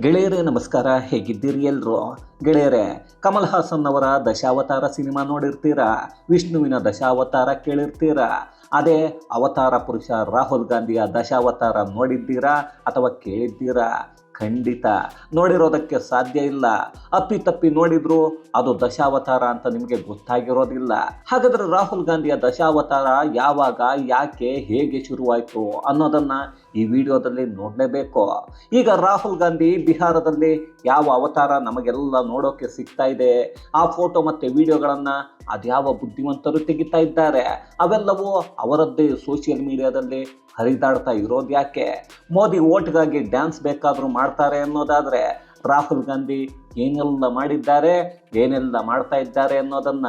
ಗೆಳೆಯರೇ, ನಮಸ್ಕಾರ. ಹೇಗಿದ್ದೀರಿ ಎಲ್ರು? ಗೆಳೆಯರೇ, ಕಮಲ್ ಹಾಸನ್ ಅವರ ದಶಾವತಾರ ಸಿನಿಮಾ ನೋಡಿರ್ತೀರಾ? ವಿಷ್ಣುವಿನ ದಶಾವತಾರ ಕೇಳಿರ್ತೀರಾ? ಅದೇ ಅವತಾರ ಪುರುಷ ರಾಹುಲ್ ಗಾಂಧಿಯ ದಶಾವತಾರ ನೋಡಿದ್ದೀರಾ ಅಥವಾ ಕೇಳಿದ್ದೀರಾ? ಖಂಡಿತ ನೋಡಿರೋದಕ್ಕೆ ಸಾಧ್ಯ ಇಲ್ಲ. ಅಪ್ಪಿ ತಪ್ಪಿ ನೋಡಿದ್ರು ಅದು ದಶಾವತಾರ ಅಂತ ನಿಮಗೆ ಗೊತ್ತಾಗಿರೋದಿಲ್ಲ. ಹಾಗಾದ್ರೆ ರಾಹುಲ್ ಗಾಂಧಿಯ ದಶಾವತಾರ ಯಾವಾಗ, ಯಾಕೆ, ಹೇಗೆ ಶುರುವಾಯಿತು ಅನ್ನೋದನ್ನ ಈ ವಿಡಿಯೋದಲ್ಲಿ ನೋಡಲೇಬೇಕು. ಈಗ ರಾಹುಲ್ ಗಾಂಧಿ ಬಿಹಾರದಲ್ಲಿ ಯಾವ ಅವತಾರ ನಮಗೆಲ್ಲ ನೋಡೋಕೆ ಸಿಗ್ತಾ ಇದೆ. ಆ ಫೋಟೋ ಮತ್ತೆ ವಿಡಿಯೋಗಳನ್ನ ಅದ್ಯಾವ ಬುದ್ಧಿವಂತರು ತೆಗಿತಾ ಇದ್ದಾರೆ. ಅವೆಲ್ಲವೂ ಅವರದ್ದೇ ಸೋಷಿಯಲ್ ಮೀಡಿಯಾದಲ್ಲಿ ಹರಿದಾಡ್ತಾ ಇರೋದು ಯಾಕೆ ಮೋದಿ ಓಟ್ಗಾಗಿ ಡ್ಯಾನ್ಸ್ ಬೇಕಾದರೂ ಮಾಡ್ತಾರೆ ಅನ್ನೋದಾದರೆ ರಾಹುಲ್ ಗಾಂಧಿ ಏನೆಲ್ಲ ಮಾಡಿದ್ದಾರೆ, ಏನೆಲ್ಲ ಮಾಡ್ತಾ ಇದ್ದಾರೆ ಅನ್ನೋದನ್ನ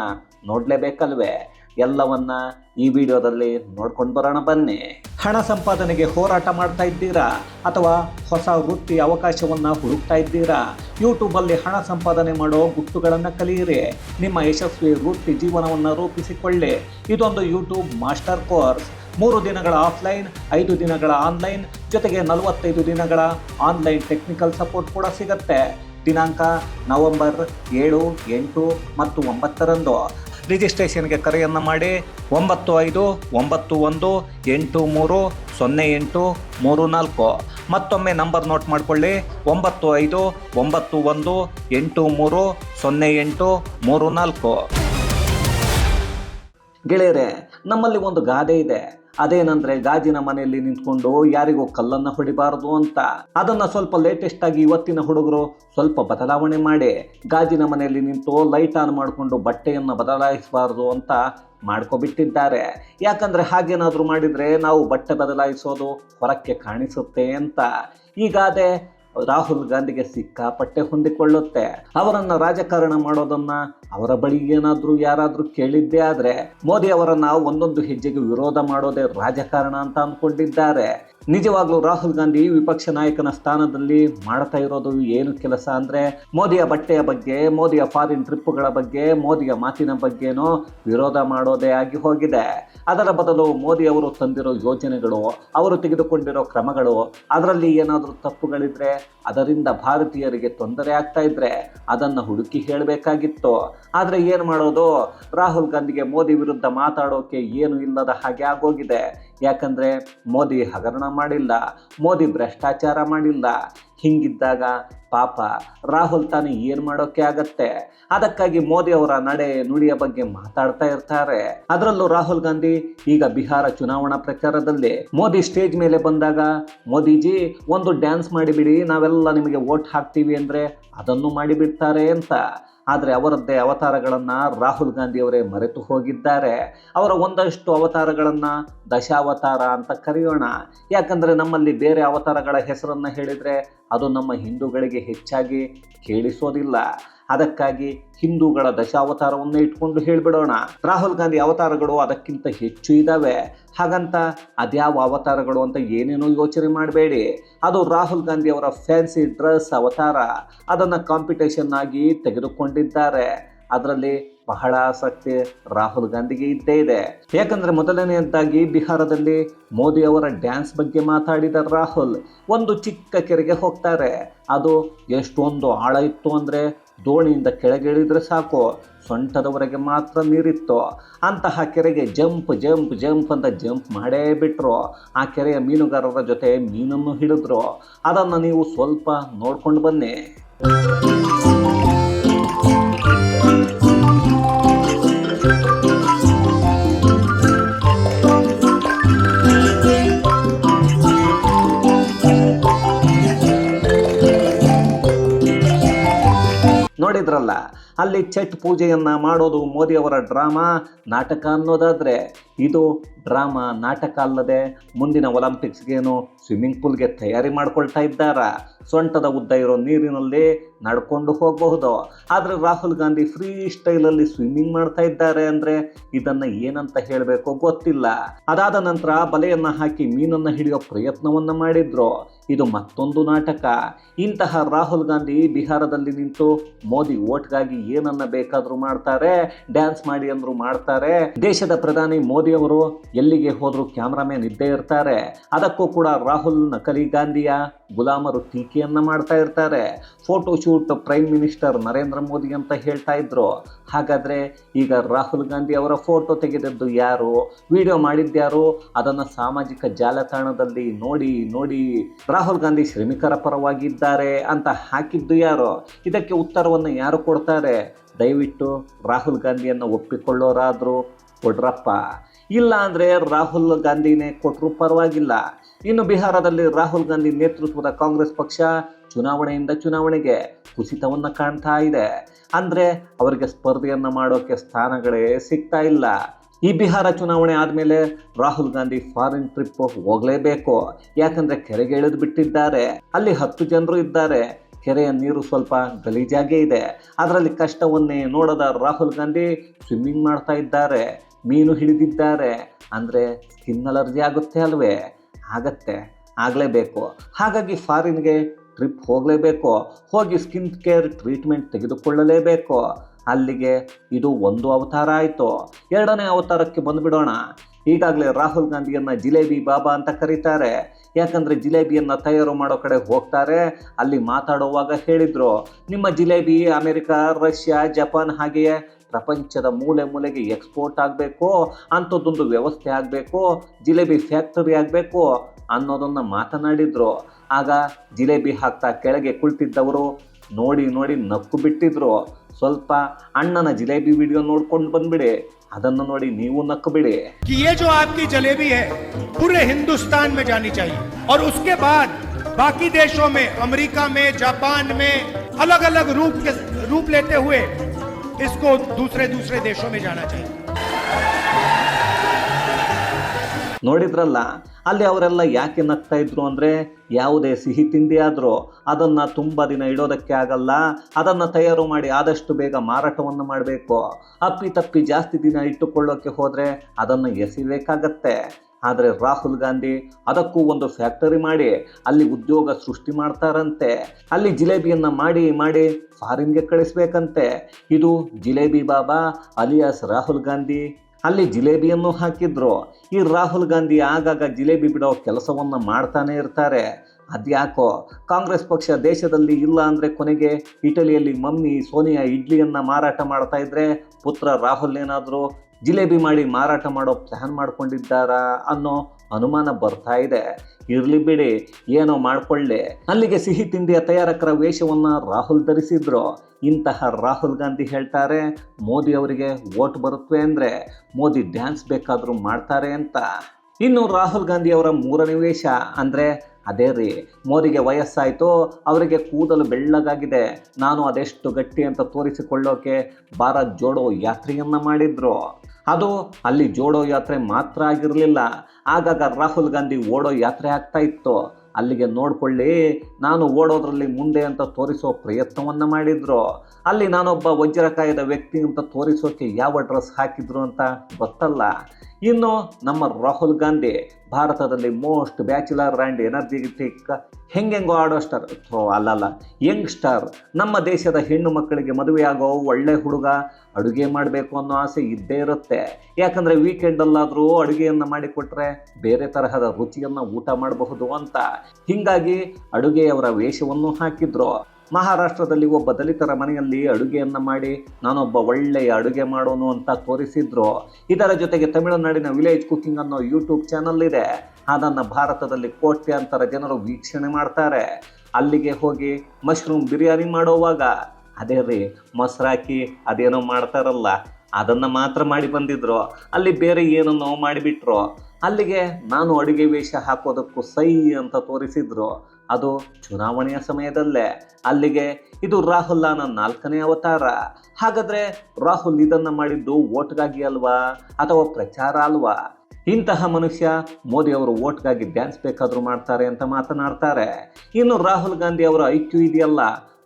ನೋಡಲೇಬೇಕಲ್ವೇ? ಎಲ್ಲವನ್ನ ಈ ವಿಡಿಯೋದಲ್ಲಿ ನೋಡ್ಕೊಂಡು ಬರೋಣ ಬನ್ನಿ. ಹಣ ಸಂಪಾದನೆಗೆ ಹೋರಾಟ ಮಾಡ್ತಾ ಇದ್ದೀರಾ? ಅಥವಾ ಹೊಸ ವೃತ್ತಿ ಅವಕಾಶವನ್ನು ಹುಡುಕ್ತಾ ಇದ್ದೀರಾ? ಯೂಟ್ಯೂಬಲ್ಲಿ ಹಣ ಸಂಪಾದನೆ ಮಾಡೋ ಗುಟ್ಟುಗಳನ್ನು ಕಲಿಯಿರಿ. ನಿಮ್ಮ ಯಶಸ್ವಿ ವೃತ್ತಿ ಜೀವನವನ್ನು ರೂಪಿಸಿಕೊಳ್ಳಿ. ಇದೊಂದು ಯೂಟ್ಯೂಬ್ ಮಾಸ್ಟರ್ ಕೋರ್ಸ್. ಮೂರು ದಿನಗಳ ಆಫ್ಲೈನ್ ಐದು ದಿನಗಳ ಆನ್ಲೈನ್ ಜೊತೆಗೆ ನಲವತ್ತೈದು ದಿನಗಳ ಆನ್ಲೈನ್ ಟೆಕ್ನಿಕಲ್ ಸಪೋರ್ಟ್ ಕೂಡ ಸಿಗುತ್ತೆ. ದಿನಾಂಕ ನವೆಂಬರ್ ಏಳು, ಎಂಟು ಮತ್ತು ಒಂಬತ್ತರಂದು. ರಿಜಿಸ್ಟ್ರೇಷನ್ಗೆ ಕರೆಯನ್ನು ಮಾಡಿ ಒಂಬತ್ತು ಐದು, ಒಂಬತ್ತು ಒಂದು, ಎಂಟು ಮೂರು, ಸೊನ್ನೆ ಎಂಟು, ಮೂರು ನಾಲ್ಕು. ಮತ್ತೊಮ್ಮೆ ನಂಬರ್ ನೋಟ್ ಮಾಡಿಕೊಳ್ಳಿ. ಒಂಬತ್ತು ಐದು, ಒಂಬತ್ತು ಒಂದು, ಎಂಟು ಮೂರು, ಸೊನ್ನೆ ಎಂಟು, ಮೂರು ನಾಲ್ಕು. ಗೆಳೆಯರೆ, ನಮ್ಮಲ್ಲಿ ಒಂದು ಗಾದೆ ಇದೆ. ಅದೇನಂದ್ರೆ ಗಾಜಿನ ಮನೆಯಲ್ಲಿ ನಿಂತ್ಕೊಂಡು ಯಾರಿಗೂ ಕಲ್ಲನ್ನ ಹೊಡಿಬಾರದು ಅಂತ. ಅದನ್ನ ಸ್ವಲ್ಪ ಲೇಟೆಸ್ಟ್ ಆಗಿ ಇವತ್ತಿನ ಹುಡುಗರು ಸ್ವಲ್ಪ ಬದಲಾವಣೆ ಮಾಡಿ, ಗಾಜಿನ ಮನೆಯಲ್ಲಿ ನಿಂತು ಲೈಟ್ ಆನ್ ಮಾಡಿಕೊಂಡು ಬಟ್ಟೆಯನ್ನು ಬದಲಾಯಿಸಬಾರದು ಅಂತ ಮಾಡ್ಕೊಬಿಟ್ಟಿದ್ದಾರೆ. ಯಾಕಂದ್ರೆ ಹಾಗೇನಾದ್ರೂ ಮಾಡಿದ್ರೆ ನಾವು ಬಟ್ಟೆ ಬದಲಾಯಿಸೋದು ಹೊರಕ್ಕೆ ಕಾಣಿಸುತ್ತೆ ಅಂತ. ಈಗಾದೆ ಗಾದೆ ರಾಹುಲ್ ಗಾಂಧಿಗೆ ಸಿಕ್ಕಾಪಟ್ಟೆ ಹೊಂದಿಕೊಳ್ಳುತ್ತೆ. ಅವರನ್ನ ರಾಜಕಾರಣ ಮಾಡೋದನ್ನ ಅವರ ಬಳಿ ಏನಾದ್ರೂ ಯಾರಾದ್ರೂ ಕೇಳಿದ್ದೇ ಆದ್ರೆ ಮೋದಿ ಅವರನ್ನ ಒಂದೊಂದು ಹೆಜ್ಜೆಗೆ ವಿರೋಧ ಮಾಡೋದೇ ರಾಜಕಾರಣ ಅಂತ ಅಂದ್ಕೊಂಡಿದ್ದಾರೆ ನಿಜವಾಗ್ಲೂ ರಾಹುಲ್ ಗಾಂಧಿ ವಿಪಕ್ಷ ನಾಯಕನ ಸ್ಥಾನದಲ್ಲಿ ಮಾಡ್ತಾ ಇರೋದು ಏನು ಕೆಲಸ ಅಂದ್ರೆ ಮೋದಿಯ ಬಟ್ಟೆಯ ಬಗ್ಗೆ, ಮೋದಿಯ ಫಾರಿನ್ ಟ್ರಿಪ್ಗಳ ಬಗ್ಗೆ, ಮೋದಿಯ ಮಾತಿನ ಬಗ್ಗೆನೋ ವಿರೋಧ ಮಾಡೋದೇ ಆಗಿ ಹೋಗಿದೆ. ಅದರ ಬದಲು ಮೋದಿ ಅವರು ತಂದಿರೋ ಯೋಜನೆಗಳು, ಅವರು ತೆಗೆದುಕೊಂಡಿರೋ ಕ್ರಮಗಳು, ಅದರಲ್ಲಿ ಏನಾದರೂ ತಪ್ಪುಗಳಿದ್ರೆ ಅದರಿಂದ ಭಾರತೀಯರಿಗೆ ತೊಂದರೆ ಆಗ್ತಾ ಇದ್ರೆ ಅದನ್ನು ಹುಡುಕಿ ಹೇಳಬೇಕಾಗಿತ್ತು. ಆದರೆ ಏನು ಮಾಡೋದು? ರಾಹುಲ್ ಗಾಂಧಿಗೆ ಮೋದಿ ವಿರುದ್ಧ ಮಾತಾಡೋಕೆ ಏನು ಇಲ್ಲದ ಹಾಗೆ ಆಗೋಗಿದೆ. ಯಾಕಂದರೆ ಮೋದಿ ಹಗರಣ ಮಾಡಿಲ್ಲ, ಮೋದಿ ಭ್ರಷ್ಟಾಚಾರ ಮಾಡಿಲ್ಲ. ಹಿಂಗಿದ್ದಾಗ ಪಾಪ ರಾಹುಲ್ ತಾನು ಏನು ಮಾಡೋಕ್ಕೆ ಆಗತ್ತೆ? ಅದಕ್ಕಾಗಿ ಮೋದಿ ಅವರ ನಡೆ ನುಡಿಯ ಬಗ್ಗೆ ಮಾತಾಡ್ತಾ ಇರ್ತಾರೆ. ಅದರಲ್ಲೂ ರಾಹುಲ್ ಗಾಂಧಿ ಈಗ ಬಿಹಾರ ಚುನಾವಣಾ ಪ್ರಚಾರದಲ್ಲಿ ಮೋದಿ ಸ್ಟೇಜ್ ಮೇಲೆ ಬಂದಾಗ, ಮೋದಿಜಿ ಒಂದು ಡ್ಯಾನ್ಸ್ ಮಾಡಿಬಿಡಿ, ನಾವೆಲ್ಲ ನಿಮಗೆ ವೋಟ್ ಹಾಕ್ತೀವಿ ಅಂದರೆ ಅದನ್ನು ಮಾಡಿಬಿಡ್ತಾರೆ ಅಂತ. ಆದರೆ ಅವರದ್ದೇ ಅವತಾರಗಳನ್ನು ರಾಹುಲ್ ಗಾಂಧಿಯವರೇ ಮರೆತು ಹೋಗಿದ್ದಾರೆ. ಅವರ ಒಂದಷ್ಟು ಅವತಾರಗಳನ್ನು ದಶಾವತಾರ ಅಂತ ಕರೆಯೋಣ. ಯಾಕಂದರೆ ನಮ್ಮಲ್ಲಿ ಬೇರೆ ಅವತಾರಗಳ ಹೆಸರನ್ನು ಹೇಳಿದರೆ ಅದು ನಮ್ಮ ಹಿಂದೂಗಳಿಗೆ ಹೆಚ್ಚಾಗಿ ಕೇಳಿಸೋದಿಲ್ಲ. ಅದಕ್ಕಾಗಿ ಹಿಂದೂಗಳ ದಶಾವತಾರವನ್ನೇ ಇಟ್ಕೊಂಡು ಹೇಳಿಬಿಡೋಣ. ರಾಹುಲ್ ಗಾಂಧಿ ಅವತಾರಗಳು ಅದಕ್ಕಿಂತ ಹೆಚ್ಚು ಇದ್ದಾವೆ ಹಾಗಂತ ಅದ್ಯಾವ ಅವತಾರಗಳು ಅಂತ ಏನೇನೋ ಯೋಚನೆ ಮಾಡಬೇಡಿ. ಅದು ರಾಹುಲ್ ಗಾಂಧಿ ಅವರ ಫ್ಯಾನ್ಸಿ ಡ್ರೆಸ್ ಅವತಾರ. ಅದನ್ನು ಕಾಂಪಿಟೇಷನ್ ಆಗಿ ತೆಗೆದುಕೊಂಡಿದ್ದಾರೆ. ಅದರಲ್ಲಿ ಬಹಳ ಆಸಕ್ತಿ ರಾಹುಲ್ ಗಾಂಧಿಗೆ ಇದ್ದೇ ಇದೆ. ಯಾಕಂದ್ರೆ ಮೊದಲನೆಯದಾಗಿ ಬಿಹಾರದಲ್ಲಿ ಮೋದಿ ಅವರ ಡ್ಯಾನ್ಸ್ ಬಗ್ಗೆ ಮಾತಾಡಿದ ರಾಹುಲ್ ಒಂದು ಚಿಕ್ಕ ಕೆರೆಗೆ ಹೋಗ್ತಾರೆ. ಅದು ಎಷ್ಟೊಂದು ಆಳ ಇತ್ತು ಅಂದರೆ ದೋಣಿಯಿಂದ ಕೆಳಗಿಳಿದ್ರೆ ಸಾಕು, ಸೊಂಟದವರೆಗೆ ಮಾತ್ರ ನೀರಿತ್ತು ಅಂತಹ ಕೆರೆಗೆ ಜಂಪ್ ಜಂಪ್ ಜಂಪ್ ಅಂತ ಜಂಪ್ ಮಾಡೇ ಬಿಟ್ಟರು ಆ ಕೆರೆಯ ಮೀನುಗಾರರ ಜೊತೆ ಮೀನನ್ನು ಹಿಡಿದ್ರು. ಅದನ್ನು ನೀವು ಸ್ವಲ್ಪ ನೋಡ್ಕೊಂಡು ಬನ್ನಿ. ನೋಡಿದ್ರಲ್ಲ ಅಲ್ಲಿ ಛಟ್ ಪೂಜೆಯನ್ನು ಮಾಡೋದು ಮೋದಿಯವರ ಡ್ರಾಮಾ, ನಾಟಕ ಅನ್ನೋದಾದರೆ ಇದು ಡ್ರಾಮಾ, ನಾಟಕ ಅಲ್ಲದೆ ಮುಂದಿನ ಒಲಿಂಪಿಕ್ಸ್ಗೇನು ಸ್ವಿಮ್ಮಿಂಗ್ ಪೂಲ್ಗೆ ತಯಾರಿ ಮಾಡ್ಕೊಳ್ತಾ ಇದ್ದಾರ. ಸೊಂಟದ ಉದ್ದ ಇರೋ ನೀರಿನಲ್ಲಿ ನಡ್ಕೊಂಡು ಹೋಗಬಹುದು. ಆದರೆ ರಾಹುಲ್ ಗಾಂಧಿ ಫ್ರೀ ಸ್ಟೈಲಲ್ಲಿ ಸ್ವಿಮ್ಮಿಂಗ್ ಮಾಡ್ತಾ ಇದ್ದಾರೆ ಅಂದರೆ ಇದನ್ನು ಏನಂತ ಹೇಳಬೇಕು ಗೊತ್ತಿಲ್ಲ. ಅದಾದ ನಂತರ ಬಲೆಯನ್ನು ಹಾಕಿ ಮೀನನ್ನು ಹಿಡಿಯೋ ಪ್ರಯತ್ನವನ್ನು ಮಾಡಿದ್ರು. ಇದು ಮತ್ತೊಂದು ನಾಟಕ. ಇಂತಹ ರಾಹುಲ್ ಗಾಂಧಿ ಬಿಹಾರದಲ್ಲಿ ನಿಂತು ಮೋದಿ ಓಟ್ಗಾಗಿ ಏನನ್ನ ಬೇಕಾದರೂ ಮಾಡ್ತಾರೆ ಡ್ಯಾನ್ಸ್ ಮಾಡಿ ಅಂದ್ರು ಮಾಡ್ತಾರೆ. ದೇಶದ ಪ್ರಧಾನಿ ಮೋದಿ ಅವರು ಎಲ್ಲಿಗೆ ಹೋದರೂ ಕ್ಯಾಮ್ರಾಮನ್ ಇದ್ದೇ ಇರ್ತಾರೆ. ಅದಕ್ಕೂ ಕೂಡ ರಾಹುಲ್ ನಕಲಿ ಗಾಂಧಿಯ ಗುಲಾಮರು ಟೀಕೆಯನ್ನು ಮಾಡ್ತಾ ಇರ್ತಾರೆ. Photo shoot prime minister Narendra Modi ಅಂತ ಹೇಳ್ತಾ ಇದ್ರು. ಹಾಗಾದ್ರೆ ಈಗ ರಾಹುಲ್ ಗಾಂಧಿ ಅವರ ಫೋಟೋ ತೆಗೆದದ್ದು ಯಾರು? ವಿಡಿಯೋ ಮಾಡಿದ್ಯಾರು ಅದನ್ನು ಸಾಮಾಜಿಕ ಜಾಲತಾಣದಲ್ಲಿ ನೋಡಿ ನೋಡಿ ರಾಹುಲ್ ಗಾಂಧಿ ಶ್ರಮಿಕರ ಪರವಾಗಿದ್ದಾರೆ ಅಂತ ಹಾಕಿದ್ದು ಯಾರು? ಇದಕ್ಕೆ ಉತ್ತರವನ್ನು ಯಾರು ಕೊಡ್ತಾರೆ? ದಯವಿಟ್ಟು ರಾಹುಲ್ ಗಾಂಧಿಯನ್ನು ಒಪ್ಪಿಕೊಳ್ಳೋರಾದರೂ ಕೊಡ್ರಪ್ಪ. ಇಲ್ಲ ಅಂದರೆ ರಾಹುಲ್ ಗಾಂಧಿನೇ ಕೊಟ್ಟರೂ ಪರವಾಗಿಲ್ಲ. ಇನ್ನು ಬಿಹಾರದಲ್ಲಿ ರಾಹುಲ್ ಗಾಂಧಿ ನೇತೃತ್ವದ ಕಾಂಗ್ರೆಸ್ ಪಕ್ಷ ಚುನಾವಣೆಯಿಂದ ಚುನಾವಣೆಗೆ ಕುಸಿತವನ್ನು ಕಾಣ್ತಾ ಇದೆ. ಅಂದರೆ ಅವರಿಗೆ ಸ್ಪರ್ಧೆಯನ್ನು ಮಾಡೋಕ್ಕೆ ಸ್ಥಾನಗಳೇ ಸಿಗ್ತಾ ಇಲ್ಲ. ಈ ಬಿಹಾರ ಚುನಾವಣೆ ಆದಮೇಲೆ ರಾಹುಲ್ ಗಾಂಧಿ ಫಾರಿನ್ ಟ್ರಿಪ್ ಹೋಗಲೇಬೇಕು. ಯಾಕಂದರೆ ಕೆರೆಗೆ ಇಳಿದು ಬಿಟ್ಟಿದ್ದಾರೆ. ಅಲ್ಲಿ ಹತ್ತು ಜನರು ಇದ್ದಾರೆ. ಕೆರೆಯ ನೀರು ಸ್ವಲ್ಪ ಗಲೀಜಾಗೇ ಇದೆ. ಅದರಲ್ಲಿ ಕಷ್ಟವನ್ನೇ ನೋಡದ ರಾಹುಲ್ ಗಾಂಧಿ ಸ್ವಿಮ್ಮಿಂಗ್ ಮಾಡ್ತಾ ಇದ್ದಾರೆ. ಮೀನು ಹಿಡಿದಿದ್ದಾರೆ ಅಂದರೆ ಸ್ಕಿನ್ ಅಲರ್ಜಿ ಆಗುತ್ತೆ ಅಲ್ವೇ? ಆಗತ್ತೆ. ಆಗಲೇಬೇಕು. ಹಾಗಾಗಿ ಫಾರಿನ್ಗೆ ಟ್ರಿಪ್ ಹೋಗಲೇಬೇಕು. ಹೋಗಿ ಸ್ಕಿನ್ ಕೇರ್ ಟ್ರೀಟ್ಮೆಂಟ್ ತೆಗೆದುಕೊಳ್ಳಲೇಬೇಕು. ಅಲ್ಲಿಗೆ ಇದು ಒಂದು ಅವತಾರ ಆಯಿತು. ಎರಡನೇ ಅವತಾರಕ್ಕೆ ಬಂದುಬಿಡೋಣ. ಈಗಾಗಲೇ ರಾಹುಲ್ ಗಾಂಧಿಯನ್ನು ಜಿಲೇಬಿ ಬಾಬಾ ಅಂತ ಕರೀತಾರೆ. ಯಾಕಂದರೆ ಜಿಲೇಬಿಯನ್ನು ತಯಾರು ಮಾಡೋ ಕಡೆ ಹೋಗ್ತಾರೆ. ಅಲ್ಲಿ ಮಾತಾಡುವಾಗ ಹೇಳಿದರು, ನಿಮ್ಮ ಜಿಲೇಬಿ ಅಮೆರಿಕ, ರಷ್ಯಾ, ಜಪಾನ್ ಹಾಗೆಯೇ ಪ್ರಪಂಚದ ಮೂಲೆ ಮೂಲೆಗೆ ಎಕ್ಸ್ಪೋರ್ಟ್ ಆಗಬೇಕು ಅಂಥದ್ದೊಂದು ವ್ಯವಸ್ಥೆ ಆಗಬೇಕು ಜಿಲೇಬಿ ಫ್ಯಾಕ್ಟರಿ ಆಗಬೇಕು ಅನ್ನೋದನ್ನು ಮಾತನಾಡಿದರು ಆಗ ಜಿಲೇಬಿ ಹಾಕ್ತಾ ಕೆಳಗೆ ಕುಳಿತಿದ್ದವರು ನೋಡಿ ನೋಡಿ ನಕ್ಕು ಬಿಟ್ಟಿದ್ರು ಸ್ವಲ್ಪ ಅಣ್ಣನ ಜಿಲೇಬಿ ವಿಡಿಯೋ ನೋಡ್ಕೊಂಡು ಬಂದ್ಬಿಡಿ ಅದನ್ನು ನೋಡಿ ನೀವು ನಕ್ಕು ಬಿಡಿ कि ये जो आपकी जलेबी है पूरे हिंदुस्तान में जानी चाहिए और उसके बाद बाकी देशों में अमेरिका में जापान में अलग अलग रूप के रूप लेते हुए इसको दूसरे दूसरे देशों में जाना चाहिए ನೋಡಿದ್ರಲ್ಲ ಅಲ್ಲಿ ಅವರೆಲ್ಲ ಯಾಕೆ ನಗ್ತಾ ಇದ್ರು ಅಂದರೆ ಯಾವುದೇ ಸಿಹಿ ತಿಂಡಿ ಆದರೂ ಅದನ್ನು ತುಂಬ ದಿನ ಇಡೋದಕ್ಕೆ ಆಗಲ್ಲ ಅದನ್ನು ತಯಾರು ಮಾಡಿ ಆದಷ್ಟು ಬೇಗ ಮಾರಾಟವನ್ನು ಮಾಡಬೇಕು ಅಪ್ಪಿ ತಪ್ಪಿ ಜಾಸ್ತಿ ದಿನ ಇಟ್ಟುಕೊಳ್ಳೋಕ್ಕೆ ಹೋದರೆ ಅದನ್ನು ಎಸಿಬೇಕಾಗತ್ತೆ ಆದರೆ ರಾಹುಲ್ ಗಾಂಧಿ ಅದಕ್ಕೂ ಒಂದು ಫ್ಯಾಕ್ಟರಿ ಮಾಡಿ ಅಲ್ಲಿ ಉದ್ಯೋಗ ಸೃಷ್ಟಿ ಮಾಡ್ತಾರಂತೆ. ಅಲ್ಲಿ ಜಿಲೇಬಿಯನ್ನು ಮಾಡಿ ಮಾಡಿ ಫಾರಿನ್ಗೆ ಕಳಿಸ್ಬೇಕಂತೆ. ಇದು ಜಿಲೇಬಿ ಬಾಬಾ ಅಲಿಯಾಸ್ ರಾಹುಲ್ ಗಾಂಧಿ. ಅಲ್ಲಿ ಜಿಲೇಬಿಯನ್ನು ಹಾಕಿದ್ರು. ಈ ರಾಹುಲ್ ಗಾಂಧಿ ಆಗಾಗ ಜಿಲೇಬಿ ಬಿಡೋ ಕೆಲಸವನ್ನು ಮಾಡ್ತಾನೆ ಇರ್ತಾರೆ. ಅದ್ಯಾಕೋ? ಕಾಂಗ್ರೆಸ್ ಪಕ್ಷ ದೇಶದಲ್ಲಿ ಇಲ್ಲ ಅಂದರೆ ಕೊನೆಗೆ ಇಟಲಿಯಲ್ಲಿ ಮಮ್ಮಿ ಸೋನಿಯಾ ಇಡ್ಲಿಯನ್ನು ಮಾರಾಟ ಮಾಡ್ತಾ ಇದ್ರೆ ಪುತ್ರ ರಾಹುಲ್ ಏನಾದರೂ ಜಿಲೇಬಿ ಮಾಡಿ ಮಾರಾಟ ಮಾಡೋ ಪ್ಲ್ಯಾನ್ ಮಾಡ್ಕೊಂಡಿದ್ದಾರಾ ಅನ್ನೋ ಅನುಮಾನ ಬರ್ತಾ ಇದೆ. ಇರಲಿ ಬಿಡಿ, ಏನೋ ಮಾಡಿಕೊಳ್ಳಿ. ಅಲ್ಲಿಗೆ ಸಿಹಿ ತಿಂಡಿಯ ತಯಾರಕರ ವೇಷವನ್ನು ರಾಹುಲ್ ಧರಿಸಿದ್ರು. ಇಂತಹ ರಾಹುಲ್ ಗಾಂಧಿ ಹೇಳ್ತಾರೆ, ಮೋದಿ ಅವರಿಗೆ ವೋಟ್ ಬರುತ್ತೆ ಅಂದರೆ, ಮೋದಿ ಡ್ಯಾನ್ಸ್ ಬೇಕಾದರೂ ಮಾಡ್ತಾರೆ ಅಂತ. ಇನ್ನು ರಾಹುಲ್ ಗಾಂಧಿ ಅವರ ಮೂರನೇ ವೇಷ ಅಂದರೆ, ಅದೇ ರೀ, ಮೋದಿಗೆ ವಯಸ್ಸಾಯಿತು, ಅವರಿಗೆ ಕೂದಲು ಬೆಳ್ಳಗಾಗಿದೆ. ನಾನು ಅದೆಷ್ಟು ಗಟ್ಟಿ ಅಂತ ತೋರಿಸಿಕೊಳ್ಳೋಕೆ ಭಾರತ್ ಜೋಡೋ ಯಾತ್ರೆಯನ್ನು ಮಾಡಿದ್ರು. ಅದು ಅಲ್ಲಿ ಜೋಡೋ ಯಾತ್ರೆ ಮಾತ್ರ ಆಗಿರಲಿಲ್ಲ. ಆಗಾಗ ರಾಹುಲ್ ಗಾಂಧಿ ಓಡೋ ಯಾತ್ರೆ ಆಗ್ತಾ ಇತ್ತು. ಅಲ್ಲಿಗೆ ನೋಡಿಕೊಳ್ಳಿ, ನಾನು ಓಡೋದ್ರಲ್ಲಿ ಮುಂದೆ ಅಂತ ತೋರಿಸೋ ಪ್ರಯತ್ನವನ್ನು ಮಾಡಿದ್ರು. ಅಲ್ಲಿ ನಾನೊಬ್ಬ ವಜ್ರಕಾಯದ ವ್ಯಕ್ತಿ ಅಂತ ತೋರಿಸೋಕೆ ಯಾವ ಡ್ರೆಸ್ ಹಾಕಿದ್ರು ಅಂತ ಗೊತ್ತಲ್ಲ. ಇನ್ನು ನಮ್ಮ ರಾಹುಲ್ ಗಾಂಧಿ ಭಾರತದಲ್ಲಿ ಮೋಸ್ಟ್ ಬ್ಯಾಚುಲರ್ ಆ್ಯಂಡ್ ಎನರ್ಜೆಟಿಕ್ ಹೆಂಗೆಂಗೋ ಆಡೋ ಸ್ಟಾರ್ ಥೋ, ಅಲ್ಲಲ್ಲ ಯಂಗ್ ಸ್ಟಾರ್ ನಮ್ಮ ದೇಶದ ಹೆಣ್ಣು ಮಕ್ಕಳಿಗೆ ಮದುವೆಯಾಗೋ ಒಳ್ಳೆ ಹುಡುಗ ಅಡುಗೆ ಮಾಡಬೇಕು ಅನ್ನೋ ಆಸೆ ಇದ್ದೇ ಇರುತ್ತೆ. ಯಾಕಂದರೆ ವೀಕೆಂಡಲ್ಲಾದರೂ ಅಡುಗೆಯನ್ನು ಮಾಡಿಕೊಟ್ರೆ ಬೇರೆ ತರಹದ ರುಚಿಯನ್ನು ಊಟ ಮಾಡಬಹುದು ಅಂತ. ಹೀಗಾಗಿ ಅಡುಗೆಯವರ ವೇಷವನ್ನು ಹಾಕಿದ್ರು. ಮಹಾರಾಷ್ಟ್ರದಲ್ಲಿ ಒಬ್ಬ ದಲಿತರ ಮನೆಯಲ್ಲಿ ಅಡುಗೆಯನ್ನು ಮಾಡಿ, ನಾನೊಬ್ಬ ಒಳ್ಳೆಯ ಅಡುಗೆ ಮಾಡೋನು ಅಂತ ತೋರಿಸಿದ್ರು. ಇದರ ಜೊತೆಗೆ ತಮಿಳುನಾಡಿನ ವಿಲೇಜ್ ಕುಕಿಂಗ್ ಅನ್ನೋ ಯೂಟ್ಯೂಬ್ ಚಾನಲ್ ಇದೆ. ಅದನ್ನು ಭಾರತದಲ್ಲಿ ಕೋಟ್ಯಾಂತರ ಜನರು ವೀಕ್ಷಣೆ ಮಾಡ್ತಾರೆ. ಅಲ್ಲಿಗೆ ಹೋಗಿ ಮಶ್ರೂಮ್ ಬಿರಿಯಾನಿ ಮಾಡುವಾಗ, ಅದೇ ರೀ, ಮೊಸರಾಕಿ ಅದೇನೋ ಮಾಡ್ತಾರಲ್ಲ, ಅದನ್ನು ಮಾತ್ರ ಮಾಡಿ ಬಂದಿದ್ರು. ಅಲ್ಲಿ ಬೇರೆ ಏನನ್ನೋ ಮಾಡಿಬಿಟ್ರು. ಅಲ್ಲಿಗೆ ನಾನು ಅಡುಗೆ ವೇಷ ಹಾಕೋದಕ್ಕೂ ಸೈ ಅಂತ ತೋರಿಸಿದ್ರು. ಅದು ಚುನಾವಣೆಯ ಸಮಯದಲ್ಲೇ. ಅಲ್ಲಿಗೆ ಇದು ರಾಹುಲ್ನ ನಾಲ್ಕನೇ ಅವತಾರ. ಹಾಗಾದರೆ ರಾಹುಲ್ ಇದನ್ನು ಮಾಡಿದ್ದು ಓಟ್ಗಾಗಿ ಅಲ್ವಾ? ಅಥವಾ ಪ್ರಚಾರ ಅಲ್ವಾ? ಇಂತಹ ಮನುಷ್ಯ ಮೋದಿ ಅವರು ಓಟ್ಗಾಗಿ ಡ್ಯಾನ್ಸ್ ಬೇಕಾದರೂ ಮಾಡ್ತಾರೆ ಅಂತ ಮಾತನಾಡ್ತಾರೆ. ಇನ್ನು ರಾಹುಲ್ ಗಾಂಧಿ ಅವರ ಐ ಕ್ಯೂ ಇದೆಯಲ್ಲ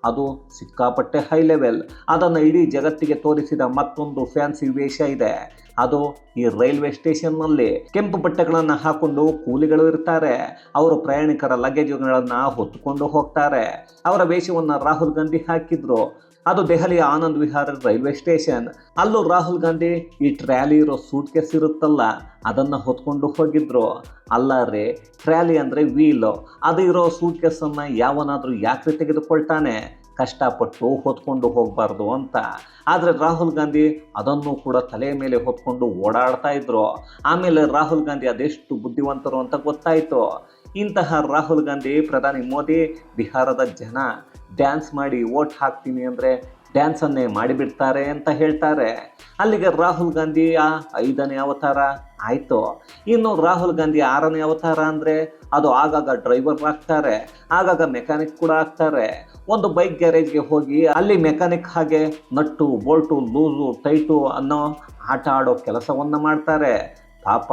ಅದು ಸಿಕ್ಕಾಪಟ್ಟೆ ಹೈ ಲೆವೆಲ್ ಅದನ್ನು ಇಡೀ ಜಗತ್ತಿಗೆ ತೋರಿಸಿದ ಮತ್ತೊಂದು ಫ್ಯಾನ್ಸಿ ವೇಷ ಇದೆ. ಅದು ಈ ರೈಲ್ವೆ ಸ್ಟೇಷನ್ನಲ್ಲಿ ಕೆಂಪು ಬಟ್ಟೆಗಳನ್ನು ಹಾಕೊಂಡು ಕೂಲಿಗಳು ಇರ್ತಾರೆ. ಅವರು ಪ್ರಯಾಣಿಕರ ಲಗೇಜ್ಗಳನ್ನು ಹೊತ್ತುಕೊಂಡು ಹೋಗ್ತಾರೆ. ಅವರ ವೇಷವನ್ನು ರಾಹುಲ್ ಗಾಂಧಿ ಹಾಕಿದ್ರು. ಅದು ದೆಹಲಿಯ ಆನಂದ್ ವಿಹಾರ ರೈಲ್ವೆ ಸ್ಟೇಷನ್. ಅಲ್ಲೂ ರಾಹುಲ್ ಗಾಂಧಿ ಈ ಟ್ರ್ಯಾಲಿ ಇರೋ ಸೂಟ್ ಕೇಸ್ ಇರುತ್ತಲ್ಲ, ಅದನ್ನು ಹೊತ್ಕೊಂಡು ಹೋಗಿದ್ರು. ಅಲ್ಲ ರೀ, ಟ್ರ್ಯಾಲಿ ಅಂದರೆ ವೀಲು. ಅದು ಇರೋ ಸೂಟ್ ಕೇಸನ್ನು ಯಾವನಾದರೂ ಯಾಕೆ ತೆಗೆದುಕೊಳ್ತಾನೆ. ಕಷ್ಟಪಟ್ಟು ಹೊತ್ಕೊಂಡು ಹೋಗಬಾರ್ದು ಅಂತ. ಆದರೆ ರಾಹುಲ್ ಗಾಂಧಿ ಅದನ್ನು ಕೂಡ ತಲೆಯ ಮೇಲೆ ಹೊತ್ಕೊಂಡು ಓಡಾಡ್ತಾ ಇದ್ರು. ಆಮೇಲೆ ರಾಹುಲ್ ಗಾಂಧಿ ಅದೆಷ್ಟು ಬುದ್ಧಿವಂತರು ಅಂತ ಗೊತ್ತಾಯಿತು. ಇಂತಹ ರಾಹುಲ್ ಗಾಂಧಿ, ಪ್ರಧಾನಿ ಮೋದಿ, ಬಿಹಾರದ ಜನ. ಡ್ಯಾನ್ಸ್ ಮಾಡಿ ಓಟ್ ಹಾಕ್ತೀನಿ ಅಂದರೆ ಡ್ಯಾನ್ಸನ್ನೇ ಮಾಡಿಬಿಡ್ತಾರೆ ಅಂತ ಹೇಳ್ತಾರೆ. ಅಲ್ಲಿಗೆ ರಾಹುಲ್ ಗಾಂಧಿಯ ಐದನೇ ಅವತಾರ ಆಯಿತು. ಇನ್ನು ರಾಹುಲ್ ಗಾಂಧಿ ಆರನೇ ಅವತಾರ ಅಂದರೆ ಅದು ಆಗಾಗ ಡ್ರೈವರ್ ಆಗ್ತಾರೆ, ಆಗಾಗ ಮೆಕ್ಯಾನಿಕ್ ಕೂಡ ಆಗ್ತಾರೆ. ಒಂದು ಬೈಕ್ ಗ್ಯಾರೇಜ್ಗೆ ಹೋಗಿ ಅಲ್ಲಿ ಮೆಕ್ಯಾನಿಕ್ ಹಾಗೆ ನಟ್ಟು, ಬೋಲ್ಟು, ಲೂಸು, ಟೈಟು ಅನ್ನೋ ಆಟ ಆಡೋ ಕೆಲಸವನ್ನು ಮಾಡ್ತಾರೆ. ಪಾಪ.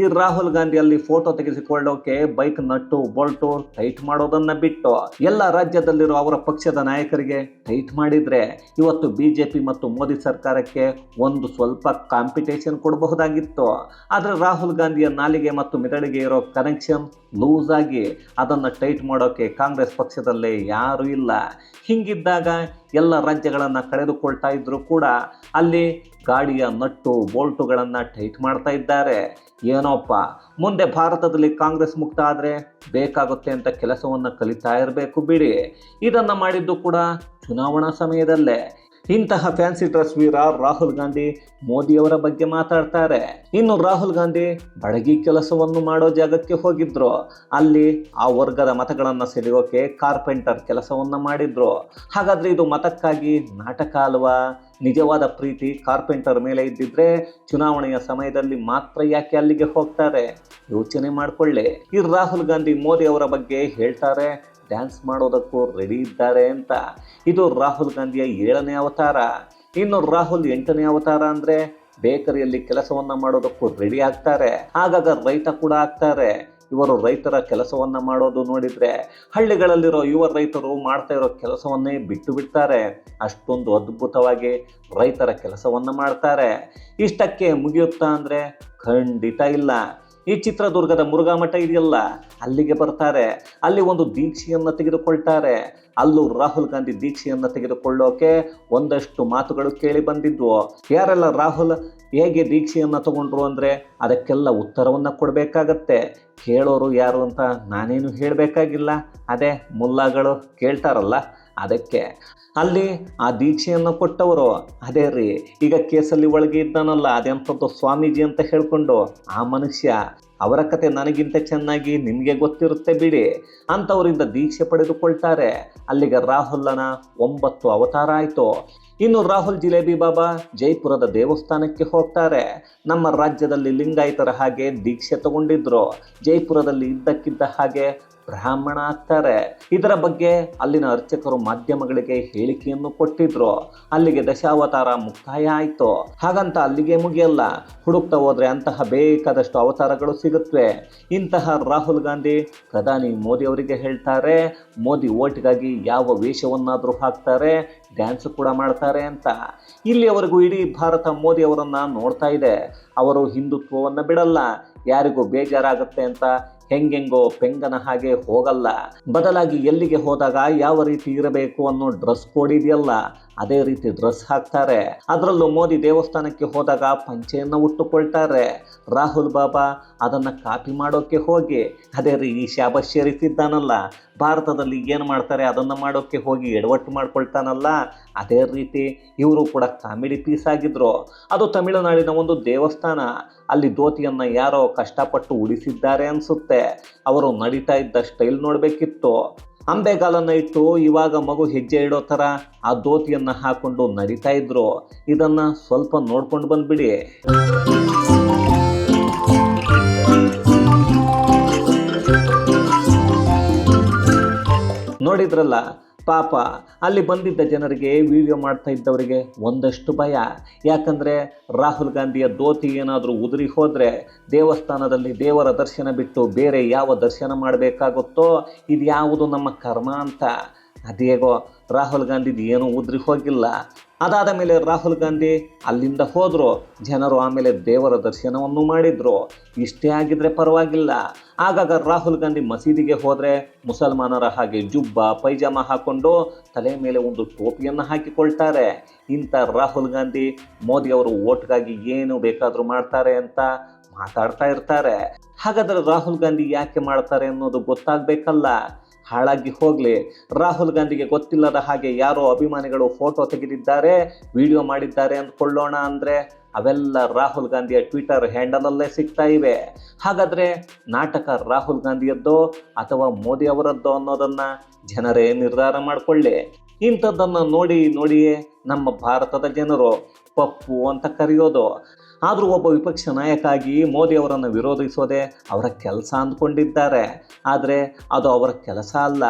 ಈ ರಾಹುಲ್ ಗಾಂಧಿ ಅಲ್ಲಿ ಫೋಟೋ ತೆಗೆಸಿಕೊಳ್ಳೋಕೆ ಬೈಕ್ ನಟ್ಟು ಬೋಲ್ಟು ಟೈಟ್ ಮಾಡೋದನ್ನ ಬಿಟ್ಟು ಎಲ್ಲ ರಾಜ್ಯದಲ್ಲಿರೋ ಅವರ ಪಕ್ಷದ ನಾಯಕರಿಗೆ ಟೈಟ್ ಮಾಡಿದ್ರೆ ಇವತ್ತು ಬಿ ಜೆ ಪಿ ಮತ್ತು ಮೋದಿ ಸರ್ಕಾರಕ್ಕೆ ಒಂದು ಸ್ವಲ್ಪ ಕಾಂಪಿಟೇಷನ್ ಕೊಡಬಹುದಾಗಿತ್ತು. ಆದರೆ ರಾಹುಲ್ ಗಾಂಧಿಯ ನಾಲಿಗೆ ಮತ್ತು ಮೆದಳಿಗೆ ಇರೋ ಕನೆಕ್ಷನ್ ಲೂಸ್ ಆಗಿ ಅದನ್ನು ಟೈಟ್ ಮಾಡೋಕೆ ಕಾಂಗ್ರೆಸ್ ಪಕ್ಷದಲ್ಲೇ ಯಾರೂ ಇಲ್ಲ. ಹಿಂಗಿದ್ದಾಗ ಎಲ್ಲ ರಾಜ್ಯಗಳನ್ನು ಕಳೆದುಕೊಳ್ತಾ ಇದ್ದರೂ ಕೂಡ ಅಲ್ಲಿ ಗಾಡಿಯ ನಟ್ಟು ಬೋಲ್ಟುಗಳನ್ನು ಟೈಟ್ ಮಾಡ್ತಾ ಇದ್ದಾರೆ. ಏನೋಪ್ಪ, ಮುಂದೆ ಭಾರತದಲ್ಲಿ ಕಾಂಗ್ರೆಸ್ ಮುಕ್ತ ಆದರೆ ಬೇಕಾಗುತ್ತೆ ಅಂತ ಕೆಲಸವನ್ನು ಕಲಿತಾ ಇರಬೇಕು ಬಿಡಿ. ಇದನ್ನು ಮಾಡಿದ್ದು ಕೂಡ ಚುನಾವಣಾ ಸಮಯದಲ್ಲೇ. ಇಂತಹ ಫ್ಯಾನ್ಸಿ ಡ್ರೆಸ್ ವೀರ ರಾಹುಲ್ ಗಾಂಧಿ ಮೋದಿಯವರ ಬಗ್ಗೆ ಮಾತಾಡ್ತಾರೆ. ಇನ್ನು ರಾಹುಲ್ ಗಾಂಧಿ ಬಡಗಿ ಕೆಲಸವನ್ನು ಮಾಡೋ ಜಾಗಕ್ಕೆ ಹೋಗಿದ್ರು. ಅಲ್ಲಿ ಆ ವರ್ಗದ ಮತಗಳನ್ನು ಸೆಳೆಯೋಕೆ ಕಾರ್ಪೆಂಟರ್ ಕೆಲಸವನ್ನು ಮಾಡಿದ್ರು. ಹಾಗಾದ್ರೆ ಇದು ಮತಕ್ಕಾಗಿ ನಾಟಕ ಅಲ್ವಾ? ನಿಜವಾದ ಪ್ರೀತಿ ಕಾರ್ಪೆಂಟರ್ ಮೇಲೆ ಇದ್ದಿದ್ರೆ ಚುನಾವಣೆಯ ಸಮಯದಲ್ಲಿ ಮಾತ್ರ ಯಾಕೆ ಅಲ್ಲಿಗೆ ಹೋಗ್ತಾರೆ? ಯೋಚನೆ ಮಾಡಿಕೊಳ್ಳಿ. ಈ ರಾಹುಲ್ ಗಾಂಧಿ ಮೋದಿ ಅವರ ಬಗ್ಗೆ ಹೇಳ್ತಾರೆ ಡ್ಯಾನ್ಸ್ ಮಾಡೋದಕ್ಕೂ ರೆಡಿ ಇದ್ದಾರೆ ಅಂತ. ಇದು ರಾಹುಲ್ ಗಾಂಧಿಯ ಏಳನೇ ಅವತಾರ. ಇನ್ನು ರಾಹುಲ್ ಎಂಟನೇ ಅವತಾರ ಅಂದರೆ ಬೇಕರಿಯಲ್ಲಿ ಕೆಲಸವನ್ನು ಮಾಡೋದಕ್ಕೂ ರೆಡಿ ಆಗ್ತಾರೆ. ಆಗಾಗ ರೈತ ಕೂಡ ಆಗ್ತಾರೆ. ಇವರು ರೈತರ ಕೆಲಸವನ್ನ ಮಾಡೋದು ನೋಡಿದ್ರೆ ಹಳ್ಳಿಗಳಲ್ಲಿರೋ ಯುವ ರೈತರು ಮಾಡ್ತಾ ಇರೋ ಕೆಲಸವನ್ನೇ ಬಿಟ್ಟು ಬಿಡ್ತಾರೆ. ಅಷ್ಟೊಂದು ಅದ್ಭುತವಾಗಿ ರೈತರ ಕೆಲಸವನ್ನ ಮಾಡ್ತಾರೆ. ಇಷ್ಟಕ್ಕೆ ಮುಗಿಯುತ್ತಾ ಅಂದರೆ ಖಂಡಿತ ಇಲ್ಲ. ಈ ಚಿತ್ರದುರ್ಗದ ಮುರುಘಾ ಮಠ ಇದೆಯಲ್ಲ? ಅಲ್ಲಿಗೆ ಬರ್ತಾರೆ. ಅಲ್ಲಿ ಒಂದು ದೀಕ್ಷೆಯನ್ನು ತೆಗೆದುಕೊಳ್ತಾರೆ. ಅಲ್ಲೂ ರಾಹುಲ್ ಗಾಂಧಿ ದೀಕ್ಷೆಯನ್ನು ತೆಗೆದುಕೊಳ್ಳೋಕೆ ಒಂದಷ್ಟು ಮಾತುಗಳು ಕೇಳಿ ಬಂದಿದ್ವು. ಯಾರೆಲ್ಲ ರಾಹುಲ್ ಹೇಗೆ ದೀಕ್ಷೆಯನ್ನು ತಗೊಂಡ್ರು ಅಂದರೆ ಅದಕ್ಕೆಲ್ಲ ಉತ್ತರವನ್ನು ಕೊಡಬೇಕಾಗತ್ತೆ. ಕೇಳೋರು ಯಾರು ಅಂತ ನಾನೇನು ಹೇಳಬೇಕಾಗಿಲ್ಲ. ಅದೇ ಮುಲ್ಲಾಗಳು ಕೇಳ್ತಾರಲ್ಲ. ಅದಕ್ಕೆ ಅಲ್ಲಿ ಆ ದೀಕ್ಷೆಯನ್ನು ಕೊಟ್ಟವರು, ಅದೇ ರೀ, ಈಗ ಕೇಸಲ್ಲಿ ಒಳಗೆ ಇದ್ದಾನಲ್ಲ, ಅದೆಂಥದ್ದು ಸ್ವಾಮೀಜಿ ಅಂತ ಹೇಳಿಕೊಂಡು, ಆ ಮನುಷ್ಯ ಅವರ ಕತೆ ನನಗಿಂತ ಚೆನ್ನಾಗಿ ನಿಮಗೆ ಗೊತ್ತಿರುತ್ತೆ ಬಿಡಿ ಅಂಥವರಿಂದ ದೀಕ್ಷೆ ಪಡೆದುಕೊಳ್ತಾರೆ. ಅಲ್ಲಿಗೆ ರಾಹುಲನ ಒಂಬತ್ತು ಅವತಾರ ಆಯಿತು. ಇನ್ನು ರಾಹುಲ್ ಜಿಲೇಬಿ ಬಾಬಾ ಜೈಪುರದ ದೇವಸ್ಥಾನಕ್ಕೆ ಹೋಗ್ತಾರೆ. ನಮ್ಮ ರಾಜ್ಯದಲ್ಲಿ ಲಿಂಗಾಯತರ ಹಾಗೆ ದೀಕ್ಷೆ ತಗೊಂಡಿದ್ರು. ಜೈಪುರದಲ್ಲಿ ಇದ್ದಕ್ಕಿದ್ದ ಹಾಗೆ ಬ್ರಾಹ್ಮಣ ಆಗ್ತಾರೆ ಇದರ ಬಗ್ಗೆ ಅಲ್ಲಿನ ಅರ್ಚಕರು ಮಾಧ್ಯಮಗಳಿಗೆ ಹೇಳಿಕೆಯನ್ನು ಕೊಟ್ಟಿದ್ರು. ಅಲ್ಲಿಗೆ ದಶಾವತಾರ ಮುಕ್ತಾಯ ಆಯಿತು. ಹಾಗಂತ ಅಲ್ಲಿಗೆ ಮುಗಿಯಲ್ಲ. ಹುಡುಕ್ತಾ ಹೋದ್ರೆ ಅಂತಹ ಬೇಕಾದಷ್ಟು ಅವತಾರಗಳು ಸಿಗುತ್ತವೆ ಇಂತಹ ರಾಹುಲ್ ಗಾಂಧಿ ಪ್ರಧಾನಿ ಮೋದಿ ಅವರಿಗೆ ಹೇಳ್ತಾರೆ, ಮೋದಿ ಓಟಿಗಾಗಿ ಯಾವ ವೇಷವನ್ನಾದರೂ ಹಾಕ್ತಾರೆ, ಡ್ಯಾನ್ಸ್ ಕೂಡ ಮಾಡ್ತಾರೆ ಅಂತ. ಇಲ್ಲಿಯವರೆಗೂ ಇಡೀ ಭಾರತ ಮೋದಿ ಅವರನ್ನು ನೋಡ್ತಾ ಇದೆ. ಅವರು ಹಿಂದುತ್ವವನ್ನು ಬಿಡಲ್ಲ. ಯಾರಿಗೂ ಬೇಜಾರಾಗುತ್ತೆ ಅಂತ ಹೆಂಗೆಂಗೋ ಪೆಂಗನ ಹಾಗೆ ಹೋಗಲ್ಲ. ಬದಲಾಗಿ ಎಲ್ಲಿಗೆ ಹೋದಾಗ ಯಾವ ರೀತಿ ಇರಬೇಕು ಅನ್ನೋ ಡ್ರೆಸ್ ಕೋಡ್ ಇದೆಯಲ್ಲ ಅದೇ ರೀತಿ ಡ್ರೆಸ್ ಹಾಕ್ತಾರೆ. ಅದರಲ್ಲೂ ಮೋದಿ ದೇವಸ್ಥಾನಕ್ಕೆ ಹೋದಾಗ ಪಂಚೆಯನ್ನು ಉಟ್ಟುಕೊಳ್ತಾರೆ. ರಾಹುಲ್ ಬಾಬಾ ಅದನ್ನು ಕಾಪಿ ಮಾಡೋಕ್ಕೆ ಹೋಗಿ, ಅದೇ ರೀತಿ ಈ ಶಾಬಾಷ್ ಶರೀಫ್ ಇದ್ದಾನಲ್ಲ ಭಾರತದಲ್ಲಿ ಏನು ಮಾಡ್ತಾರೆ ಅದನ್ನು ಮಾಡೋಕ್ಕೆ ಹೋಗಿ ಎಡವಟ್ಟು ಮಾಡ್ಕೊಳ್ತಾನಲ್ಲ, ಅದೇ ರೀತಿ ಇವರು ಕೂಡ ಕಾಮಿಡಿ ಪೀಸ್ ಆಗಿದ್ರು. ಅದು ತಮಿಳುನಾಡಿನ ಒಂದು ದೇವಸ್ಥಾನ, ಅಲ್ಲಿ ಧೋತಿಯನ್ನು ಯಾರೋ ಕಷ್ಟಪಟ್ಟು ಉಳಿಸಿದ್ದಾರೆ ಅನಿಸುತ್ತೆ. ಅವರು ನಡೀತಾ ಇದ್ದ ಸ್ಟೈಲ್ ನೋಡಬೇಕಿತ್ತು. ಅಂಬೆಗಾಲನ್ನು ಇಟ್ಟು ಇವಾಗ ಮಗು ಹೆಜ್ಜೆ ಇಡೋ ಥರ ಆ ದೋತಿಯನ್ನು ಹಾಕೊಂಡು ನಡೀತಾ ಇದ್ರು. ಇದನ್ನು ಸ್ವಲ್ಪ ನೋಡ್ಕೊಂಡು ಬಂದ್ಬಿಡಿ. ನೋಡಿದ್ರಲ್ಲ ಪಾಪ. ಅಲ್ಲಿ ಬಂದಿದ್ದ ಜನರಿಗೆ ವಿಡಿಯೋ ಮಾಡ್ತಾ ಇದ್ದವರಿಗೆ ಒಂದಷ್ಟು ಭಯ. ಯಾಕಂದರೆ ರಾಹುಲ್ ಗಾಂಧಿಯ ದೋತಿ ಏನಾದರೂ ಉದುರಿ ಹೋದರೆ ದೇವಸ್ಥಾನದಲ್ಲಿ ದೇವರ ದರ್ಶನ ಬಿಟ್ಟು ಬೇರೆ ಯಾವ ದರ್ಶನ ಮಾಡಬೇಕಾಗುತ್ತೋ ಇದು ಯಾವುದು ನಮ್ಮ ಕರ್ಮ ಅಂತ. ಅದೇಗೋ, ರಾಹುಲ್ ಗಾಂಧಿದು ಏನೂ ಉದುರಿ ಹೋಗಿಲ್ಲ. ಅದಾದ ಮೇಲೆ ರಾಹುಲ್ ಗಾಂಧಿ ಅಲ್ಲಿಂದ ಹೋದರು. ಜನರು ಆಮೇಲೆ ದೇವರ ದರ್ಶನವನ್ನು ಮಾಡಿದರು. ಇಷ್ಟೇ ಆಗಿದ್ರೆ ಪರವಾಗಿಲ್ಲ. ಆಗಾಗ ರಾಹುಲ್ ಗಾಂಧಿ ಮಸೀದಿಗೆ ಹೋದರೆ ಮುಸಲ್ಮಾನರ ಹಾಗೆ ಜುಬ್ಬ, ಪೈಜಾಮ ಹಾಕ್ಕೊಂಡು ತಲೆ ಮೇಲೆ ಒಂದು ಟೋಪಿಯನ್ನು ಹಾಕಿಕೊಳ್ತಾರೆ. ಇಂಥ ರಾಹುಲ್ ಗಾಂಧಿ ಮೋದಿಯವರು ಓಟ್ಗಾಗಿ ಏನು ಬೇಕಾದರೂ ಮಾಡ್ತಾರೆ ಅಂತ ಮಾತಾಡ್ತಾ ಇರ್ತಾರೆ. ಹಾಗಾದರೆ ರಾಹುಲ್ ಗಾಂಧಿ ಯಾಕೆ ಮಾಡ್ತಾರೆ ಅನ್ನೋದು ಗೊತ್ತಾಗಬೇಕಲ್ಲ. ಹಾಳಾಗಿ ಹೋಗಲಿ. ರಾಹುಲ್ ಗಾಂಧಿಗೆ ಗೊತ್ತಿಲ್ಲದ ಹಾಗೆ ಯಾರೋ ಅಭಿಮಾನಿಗಳು ಫೋಟೋ ತೆಗೆದಿದ್ದಾರೆ ವಿಡಿಯೋ ಮಾಡಿದ್ದಾರೆ ಅಂದ್ಕೊಳ್ಳೋಣ ಅಂದರೆ ಅವೆಲ್ಲ ರಾಹುಲ್ ಗಾಂಧಿಯ ಟ್ವಿಟರ್ ಹ್ಯಾಂಡಲಲ್ಲೇ ಸಿಗ್ತಾ ಇವೆ. ಹಾಗಾದರೆ ನಾಟಕ ರಾಹುಲ್ ಗಾಂಧಿಯದ್ದೋ ಅಥವಾ ಮೋದಿ ಅವರದ್ದೋ ಅನ್ನೋದನ್ನು ಜನರೇ ನಿರ್ಧಾರ ಮಾಡಿಕೊಳ್ಳಿ. ಇಂಥದ್ದನ್ನು ನೋಡಿ ನೋಡಿಯೇ ನಮ್ಮ ಭಾರತದ ಜನರು ಪಪ್ಪು ಅಂತ ಕರೆಯೋದು. ಆದರೂ ಒಬ್ಬ ವಿಪಕ್ಷ ನಾಯಕ ಆಗಿ ಮೋದಿ ಅವರನ್ನು ವಿರೋಧಿಸೋದೇ ಅವರ ಕೆಲಸ ಅಂದ್ಕೊಂಡಿದ್ದಾರೆ. ಆದರೆ ಅದು ಅವರ ಕೆಲಸ ಅಲ್ಲ.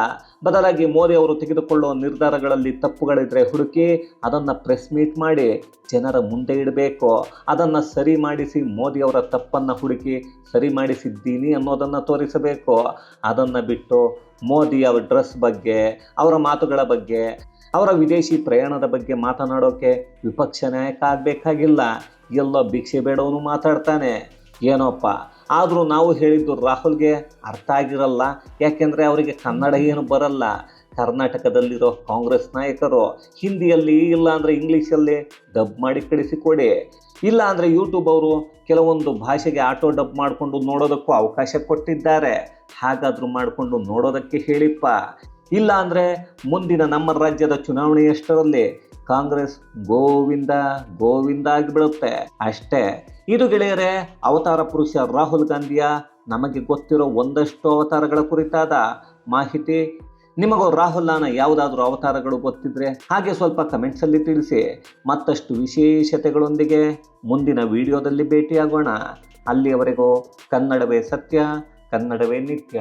ಬದಲಾಗಿ ಮೋದಿ ಅವರು ತೆಗೆದುಕೊಳ್ಳುವ ನಿರ್ಧಾರಗಳಲ್ಲಿ ತಪ್ಪುಗಳಿದ್ರೆ ಹುಡುಕಿ ಅದನ್ನು ಪ್ರೆಸ್ ಮೀಟ್ ಮಾಡಿ ಜನರ ಮುಂದೆ ಇಡಬೇಕು. ಅದನ್ನು ಸರಿ ಮಾಡಿಸಿ ಮೋದಿ ಅವರ ತಪ್ಪನ್ನು ಹುಡುಕಿ ಸರಿ ಮಾಡಿಸಿದ್ದೀನಿ ಅನ್ನೋದನ್ನು ತೋರಿಸಬೇಕು. ಅದನ್ನು ಬಿಟ್ಟು ಮೋದಿ ಅವರ ಡ್ರೆಸ್ ಬಗ್ಗೆ, ಅವರ ಮಾತುಗಳ ಬಗ್ಗೆ, ಅವರ ವಿದೇಶಿ ಪ್ರಯಾಣದ ಬಗ್ಗೆ ಮಾತನಾಡೋಕೆ ವಿಪಕ್ಷ ನಾಯಕ ಆಗಬೇಕಾಗಿಲ್ಲ. ಎಲ್ಲೋ ಭಿಕ್ಷೆ ಬೇಡವನು ಮಾತಾಡ್ತಾನೆ. ಏನೋಪ್ಪ, ಆದರೂ ನಾವು ಹೇಳಿದ್ದು ರಾಹುಲ್ಗೆ ಅರ್ಥ ಆಗಿರಲ್ಲ. ಯಾಕೆಂದರೆ ಅವರಿಗೆ ಕನ್ನಡ ಏನು ಬರಲ್ಲ. ಕರ್ನಾಟಕದಲ್ಲಿರೋ ಕಾಂಗ್ರೆಸ್ ನಾಯಕರು ಹಿಂದಿಯಲ್ಲಿ ಇಲ್ಲ ಅಂದರೆ ಇಂಗ್ಲೀಷಲ್ಲಿ ಡಬ್ ಮಾಡಿ ಕಳಿಸಿಕೊಡಿ. ಇಲ್ಲ ಅಂದರೆ ಯೂಟ್ಯೂಬ್ ಅವರು ಕೆಲವೊಂದು ಭಾಷೆಗೆ ಆಟೋ ಡಬ್ ಮಾಡಿಕೊಂಡು ನೋಡೋದಕ್ಕೂ ಅವಕಾಶ ಕೊಟ್ಟಿದ್ದಾರೆ. ಹಾಗಾದರೂ ಮಾಡಿಕೊಂಡು ನೋಡೋದಕ್ಕೆ ಹೇಳಿಪ್ಪ. ಇಲ್ಲ ಅಂದರೆ ಮುಂದಿನ ನಮ್ಮ ರಾಜ್ಯದ ಚುನಾವಣೆಯಷ್ಟರಲ್ಲಿ ಕಾಂಗ್ರೆಸ್ ಗೋವಿಂದ ಗೋವಿಂದ ಆಗಿಬಿಡುತ್ತೆ. ಅಷ್ಟೇ. ಇದು ಗೆಳೆಯರೆ, ಅವತಾರ ಪುರುಷ ರಾಹುಲ್ ಗಾಂಧಿಯ ನಮಗೆ ಗೊತ್ತಿರೋ ಒಂದಷ್ಟು ಅವತಾರಗಳ ಕುರಿತಾದ ಮಾಹಿತಿ. ನಿಮಗೂ ರಾಹುಲ್ನ ಯಾವುದಾದ್ರೂ ಅವತಾರಗಳು ಗೊತ್ತಿದ್ರೆ ಹಾಗೆ ಸ್ವಲ್ಪ ಕಮೆಂಟ್ಸಲ್ಲಿ ತಿಳಿಸಿ. ಮತ್ತಷ್ಟು ವಿಶೇಷತೆಗಳೊಂದಿಗೆ ಮುಂದಿನ ವಿಡಿಯೋದಲ್ಲಿ ಭೇಟಿಯಾಗೋಣ. ಅಲ್ಲಿಯವರೆಗೂ ಕನ್ನಡವೇ ಸತ್ಯ ಕನ್ನಡವೇ ನಿತ್ಯ.